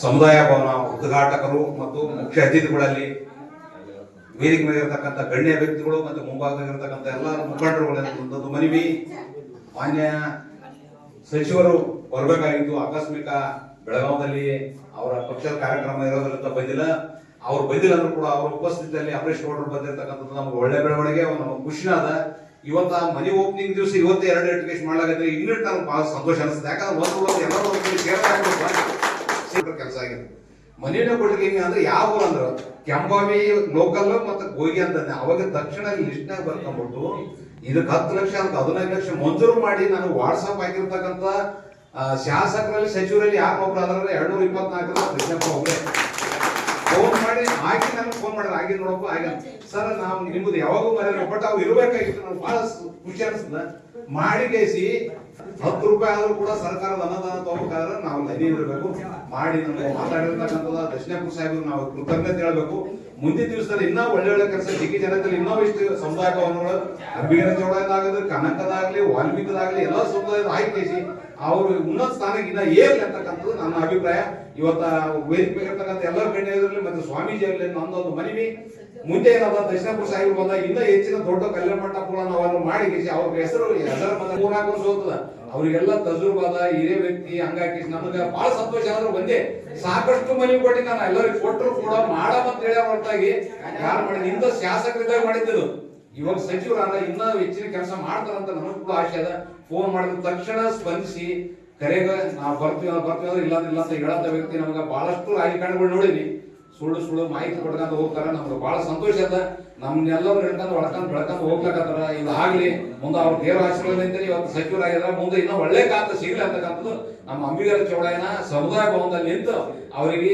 ಸಮುದಾಯ ಭವನ, ಉದ್ಘಾಟಕರು ಮತ್ತು ಮುಖ್ಯ ಅತಿಥಿಗಳಲ್ಲಿ ವೇದಿಕೆ ಮೇಲೆ ಗಣ್ಯ ವ್ಯಕ್ತಿಗಳು ಮತ್ತು ಮುಂಭಾಗದಲ್ಲಿರತಕ್ಕಂಥ ಎಲ್ಲ ಮುಖಂಡರುಗಳ ಒಂದು ಮನವಿ ಮಾನ್ಯ ಸಚಿವರು ಬರಬೇಕಾಗಿತ್ತು. ಆಕಸ್ಮಿಕ ಬೆಳಗಾವದಲ್ಲಿ ಅವರ ಪಕ್ಷದ ಕಾರ್ಯಕ್ರಮ ಇರೋದ್ರಿಂದ ಬಂದಿಲ್ಲ ಅವ್ರು ಬಂದಿಲ್ಲ ಅಂದ್ರೂ ಕೂಡ ಅವರ ಉಪಸ್ಥಿತಿಯಲ್ಲಿ ಅಮರೇಶ್ ಗೌಡರು ಬಂದಿರತಕ್ಕಂಥದ್ದು ನಮ್ಗೆ ಒಳ್ಳೆ ಬೆಳವಣಿಗೆ ನಮಗೆ ಖುಷಿನಾದ ಇವತ್ತ ಮನಿ ಓಪನಿಂಗ್ ದಿವಸ ಇವತ್ತೇ ಎರಡು ಎಜುಕೇಶನ್ ಮಾಡ್ಲಾಗತ್ತೆ ಇನ್ನೂ ನನಗೆ ಬಹಳ ಸಂತೋಷ ಅನಿಸುತ್ತೆ. ಯಾಕಂದ್ರೆ ಒಂದು ಒಂದು ಎಲ್ಲರೂ ಒಂದು ಕೆಲಸ ಆಗಿದೆ. ಮನೇನ ಕೊಡ್ಲಿಕ್ಕೆ ಅಂದ್ರೆ ಯಾವ ಅಂದ್ರೆ ಕೆಂಬಾವಿ ಲೋಕಲ್ ಮತ್ತೆ ಗೋಗಿ ಅಂತ ಅವಾಗ ತಕ್ಷಣ ಲಿಸ್ಟ್ನಾಗ ಬರ್ಕೊಂಡ್ಬಿಟ್ಟು ಇದಕ್ಕೆ ಹತ್ತು ಲಕ್ಷ ಅಂತ ಹದಿನೈದು ಲಕ್ಷ ಮಂಜೂರು ಮಾಡಿ ನಾನು ವಾಟ್ಸಪ್ ಆಗಿರ್ತಕ್ಕಂಥ ಶಾಸಕರಲ್ಲಿ, ಸಚಿವರಲ್ಲಿ ಯಾಕೆ ಒಬ್ರು ಅದ್ರ ಎರಡ್ ನೂರ ಇಪ್ಪತ್ನಾಲ್ಕು ಕೃಷ್ಣಪ್ಪ ಒಬ್ಬರೇ ಫೋನ್ ಮಾಡಿ ಆಗಿ ನನಗೆ ಫೋನ್ ಮಾಡಿದ್ರೆ ಆಗಿ ನೋಡಪ್ಪ ಆಗ ಸರ್, ನಾವು ನಿಮ್ದು ಯಾವಾಗೂ ಮಾಡಿದ್ರೆ ಬಟ್ ಅವು ಇರಬೇಕಾಗಿತ್ತು, ನನಗೆ ಬಹಳ ಖುಷಿ ಅನಿಸ್ತದ. ಮಾಡಿ ಕೇಸಿ, ಹತ್ತು ರೂಪಾಯಿ ಆದ್ರೂ ಕೂಡ ಸರ್ಕಾರದ ಅನುದಾನ ತಗೋಬೇಕಾದ್ರೆ ನಾವು ಧನಿ ಇರಬೇಕು ಮಾಡಿ ನಮ್ಗೆ ಮಾತಾಡಿರ್ತಕ್ಕಂಥದ್ದು ದಕ್ಷಿಣ ಸಾಹೇಬರು, ನಾವು ಕೃತಜ್ಞತೆ ಹೇಳ್ಬೇಕು. ಮುಂದಿನ ದಿವಸದಲ್ಲಿ ಇನ್ನೂ ಒಳ್ಳೆ ಒಳ್ಳೆ ಕೆಲಸ. ಜಿಗಿ ಜನದಲ್ಲಿ ಇನ್ನೂ ಇಷ್ಟು ಸಮುದಾಯ ಭವನಗಳು ಅಂಬಿಗರ ಚೌಡದಾಗಲಿ ಕನಕದಾಗ್ಲಿ, ವಾಲ್ಮೀಕಿದಾಗ್ಲಿ, ಎಲ್ಲ ಸಮುದಾಯದ ಆಯ್ಕೆಸಿ ಅವರು ಉನ್ನತ ಸ್ಥಾನಕ್ಕೆ ಇನ್ನ ಏರ್ಲಿ ಅಂತಕ್ಕಂಥದ್ದು ನನ್ನ ಅಭಿಪ್ರಾಯ. ಇವತ್ತ ವೇದಿಕೆ ಇರ್ತಕ್ಕಂಥ ಎಲ್ಲ ಗಣ್ಯರಲ್ಲಿ ಮತ್ತೆ ಸ್ವಾಮೀಜಿ ಒಂದು ನಂದೊಂದು ಮನವಿ. ಮುಂದೆ ಏನಾದ ದಕ್ಷಿಣ ಪುರುಷ ಆಗಿರ್ಬೋದ ಇನ್ನೂ ಹೆಚ್ಚಿನ ದೊಡ್ಡ ಕಲ್ಯಾಣ ಮಂಟಪಗಳನ್ನ ಮಾಡಿ ಅವ್ರ ಹೆಸರು ಎಲ್ಲರ ಬಂದ ಮೂರ್ನಾಲ್ಕು ವರ್ಷ ಹೋಗ್ತದ. ಅವರಿಗೆಲ್ಲ ತಜುರ್ಬಾದ, ಹಿರಿಯ ವ್ಯಕ್ತಿ, ಹಂಗಾಗಿ ನಮಗ ಬಹಳ ಸಂತೋಷ ಅಂದ್ರೆ ಒಂದೇ ಸಾಕಷ್ಟು ಮನವಿ ಕೊಟ್ಟಿ ನಾನು ಎಲ್ಲರಿಗೂ ಕೊಟ್ಟರು ಕೂಡ ಮಾಡಮಂತ ಹೇಳ ಹೊರತಾಗಿ. ಯಾರು ಮಾಡಿ, ನಿಂದ ಶಾಸಕರಿದ್ದಾಗ ಮಾಡಿದ್ದು ಇವಾಗ ಸಚಿವರಾದ ಇನ್ನ ಹೆಚ್ಚಿನ ಕೆಲಸ ಮಾಡ್ತಾರಂತ ನನಗೂ ಕೂಡ ಆಶೆ ಅದ. ಫೋನ್ ಮಾಡಿದ ತಕ್ಷಣ ಸ್ಪಂದಿಸಿ, ಕರೆಗ, ನಾವು ಬರ್ತೀವಿ ಬರ್ತೀವಿ ಅಂದ್ರೆ ಇಲ್ಲ ಇಲ್ಲ ಅಂತ ಹೇಳಂತ ವ್ಯಕ್ತಿ ನಮ್ಗೆ ಬಹಳಷ್ಟು ರಾಜಕಾರಣಿಗಳು ನೋಡಿನಿ ಸುಳ್ಳು ಸುಳ್ಳು ಮಾಹಿತಿ ಕೊಡ್ಕೊಂತ ಹೋಗ್ತಾರ. ನಮ್ಗೆ ಬಹಳ ಸಂತೋಷ ಅದ ನಮ್ನೆಲ್ಲರೂ ಹಿಡ್ಕೊಂಡು ಒಳ್ಕೊಂಡು ಬೆಳ್ಕೊಂಡು ಹೋಗ್ಲಕತ್ತಾರ. ಆಗ್ಲಿ, ಮುಂದೆ ಅವ್ರ ದೇವರ ಆಶೀರ್ವಾದದಿಂದ ಇವತ್ತು ಸಚಿವರಾಗಿದಾರ ಮುಂದೆ ಇನ್ನೂ ಒಳ್ಳೆ ಕಾಂತ ಸಿಗ್ಲಿ ಅಂತಕ್ಕಂಥದ್ದು ನಮ್ಮ ಅಂಬಿಗರ ಚೌಡಯ್ಯನ ಸಮುದಾಯ ಭವನದಲ್ಲಿ ನಿಂತು ಅವರಿಗೆ